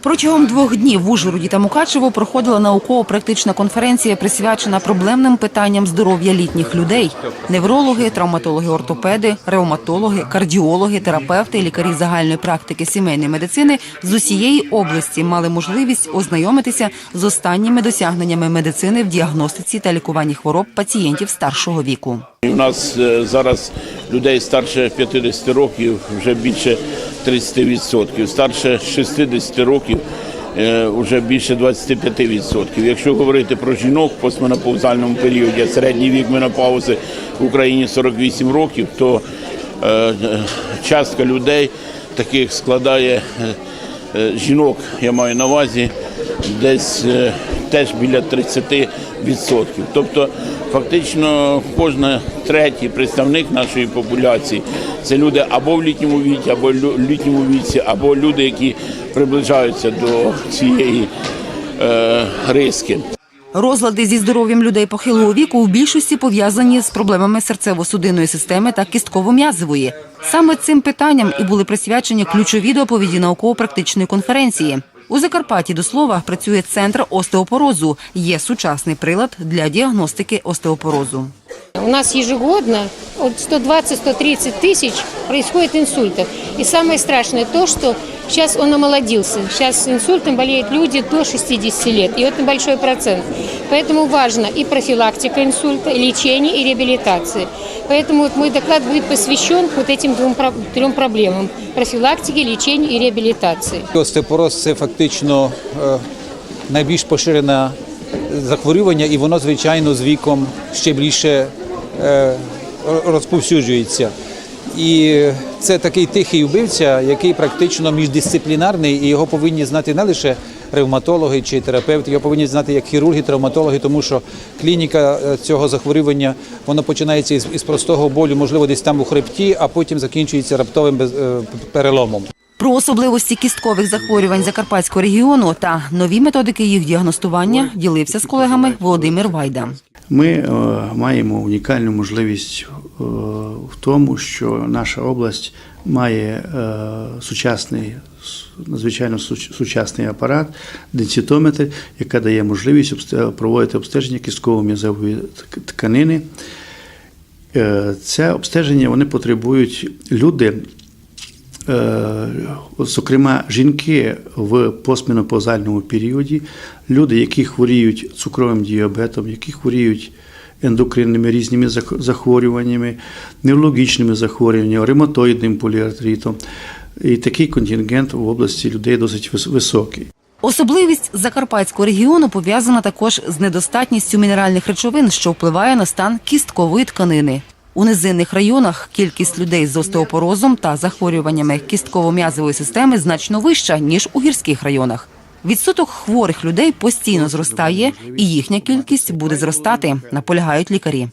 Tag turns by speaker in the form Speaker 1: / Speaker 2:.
Speaker 1: Протягом двох днів в Ужгороді та Мукачево проходила науково-практична конференція, присвячена проблемним питанням здоров'я літніх людей. Неврологи, травматологи, ортопеди, ревматологи, кардіологи, терапевти, лікарі загальної практики сімейної медицини з усієї області мали можливість ознайомитися з останніми досягненнями медицини в діагностиці та лікуванні хвороб пацієнтів старшого віку.
Speaker 2: У нас е, зараз людей старше 50 років вже більше 30%, старше 60 років е, вже більше 25%. Якщо говорити про жінок в постменопаузальному періоді, середній вік менопаузи в Україні 48 років, то е, частка людей таких складає е, жінок, я маю на увазі, десь теж біля 30%. Тобто, фактично, кожен третій представник нашої популяції це люди або в літньому віці, або лю- літньому віці, або люди, які приближаються до цієї е, риски.
Speaker 1: Розлади зі здоров'ям людей похилого віку в більшості пов'язані з проблемами серцево-судинної системи та кістково-м'язової. Саме цим питанням і були присвячені ключові доповіді науково-практичної конференції. У Закарпатті до слова працює центр остеопорозу. Є сучасний прилад для діагностики остеопорозу.
Speaker 3: У нас ежегодно от 120-130 тысяч происходит инсультов. И самое страшное то, что сейчас он омолодился. Сейчас инсультом болеют люди до 60 лет. И это большой процент. Поэтому важно и профилактика инсульта, и лечение, и реабилитация. Поэтому вот мой доклад будет посвящен вот этим двум, трем проблемам. Профилактике, лечению и реабилитации.
Speaker 4: Остеопороз це фактично е, найбільш поширене захворювання, і воно, звичайно, з віком ще більше е, розповсюджується. І це такий тихий вбивця, який практично міждисциплінарний, і його повинні знати не лише ревматологи чи терапевти, його повинні знати як хірурги, травматологи, тому що клініка е, цього захворювання воно починається із, із простого болю, можливо, десь там у хребті, а потім закінчується раптовим без- е, переломом.
Speaker 1: Про особливості кісткових захворювань Закарпатського регіону та нові методики їх діагностування ділився з колегами Володимир Вайда.
Speaker 5: Ми е, маємо унікальну можливість в тому, що наша область має е, сучасний, надзвичайно сучасний апарат, денситометр, яка дає можливість проводити обстеження кістково-м'язової тканини. Е, Це обстеження вони потребують люди, е, зокрема жінки в постменопаузальному періоді, люди, які хворіють цукровим діабетом, які хворіють ендокринними різними зах- захворюваннями, неврологічними захворюваннями, ревматоїдним поліартритом. І такий контингент в області людей досить вис- високий.
Speaker 1: Особливість закарпатського регіону пов'язана також з недостатністю мінеральних речовин, що впливає на стан кісткової тканини. У низинних районах кількість людей з остеопорозом та захворюваннями кістково-м'язової системи значно вища ніж у гірських районах. Відсоток хворих людей постійно зростає, і їхня кількість буде зростати, наполягають лікарі.